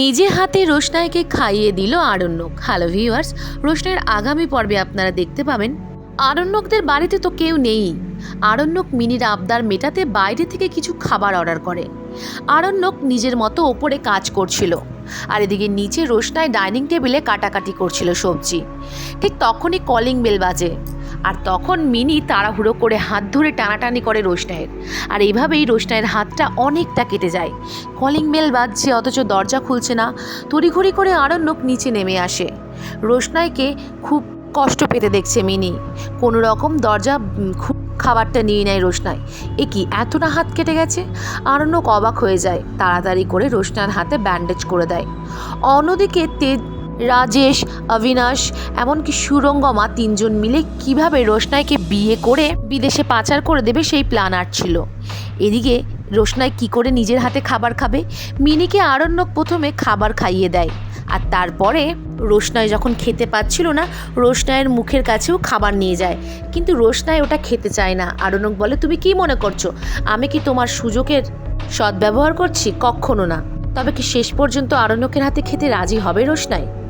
নিজে হাতে রোশনাইকে খাইয়ে দিল আরণ্যক। হ্যালো ভিউয়ার্স রোশনাইয়ের আগামী পর্বে আপনারা দেখতে পাবেন, আরণ্যকদের বাড়িতে তো কেউ নেই। আরণ্যক মিনির আবদার মেটাতে বাইরে থেকে কিছু খাবার অর্ডার করে। আরণ্যক নিজের মতো ওপরে কাজ করছিল আর এদিকে নিচে রোশনাই ডাইনিং টেবিলে কাটাকাটি করছিল সবজি। ঠিক তখনই কলিং বেল বাজে। আর তখন মিনি তাড়াহুড়ো করে হাত ধরে টানাটানি করে রোশনাইয়ের। আর এইভাবেই রোশনাইয়ের হাতটা অনেকটা কেটে যায়। কলিং বেল বাজছে, অথচ দরজা খুলছে না। তড়িঘড়ি করে আরণ্যক নিচে নেমে আসে। রোশনাইকে খুব কষ্ট পেতে দেখছে মিনি। কোনো রকম দরজা খুব খাবারটা নিয়ে নেয় রোশনাই। এ কি, এতটা হাত কেটে গেছে? আরণ্যক অবাক হয়ে যায়। তাড়াতাড়ি করে রোশনার হাতে ব্যান্ডেজ করে দেয়। অন্যদিকে তেজ রাজেশ, অবিনাশ, এমনকি সুরঙ্গমা তিনজন মিলে কীভাবে রোশনাইকে বিয়ে করে বিদেশে পাচার করে দেবে সেই প্ল্যান ছিল। এদিকে রোশনাই কি করে নিজের হাতে খাবার খাবে? মিনিকে আরণ্যক প্রথমে খাবার খাইয়ে দেয়। আর তারপরে রোশনাই যখন খেতে পাচ্ছিল না, রোশনাইয়ের মুখের কাছেও খাবার নিয়ে যায়। কিন্তু রোশনাই ওটা খেতে চায় না। আরণ্যক বলে, তুমি কি মনে করছ? আমি কি তোমার সুযোগের সদ্ব্যবহার করছি? কখনো না। তবে কি শেষ পর্যন্ত আরণ্যকের হাতে খেতে রাজি হবে রোশনাই?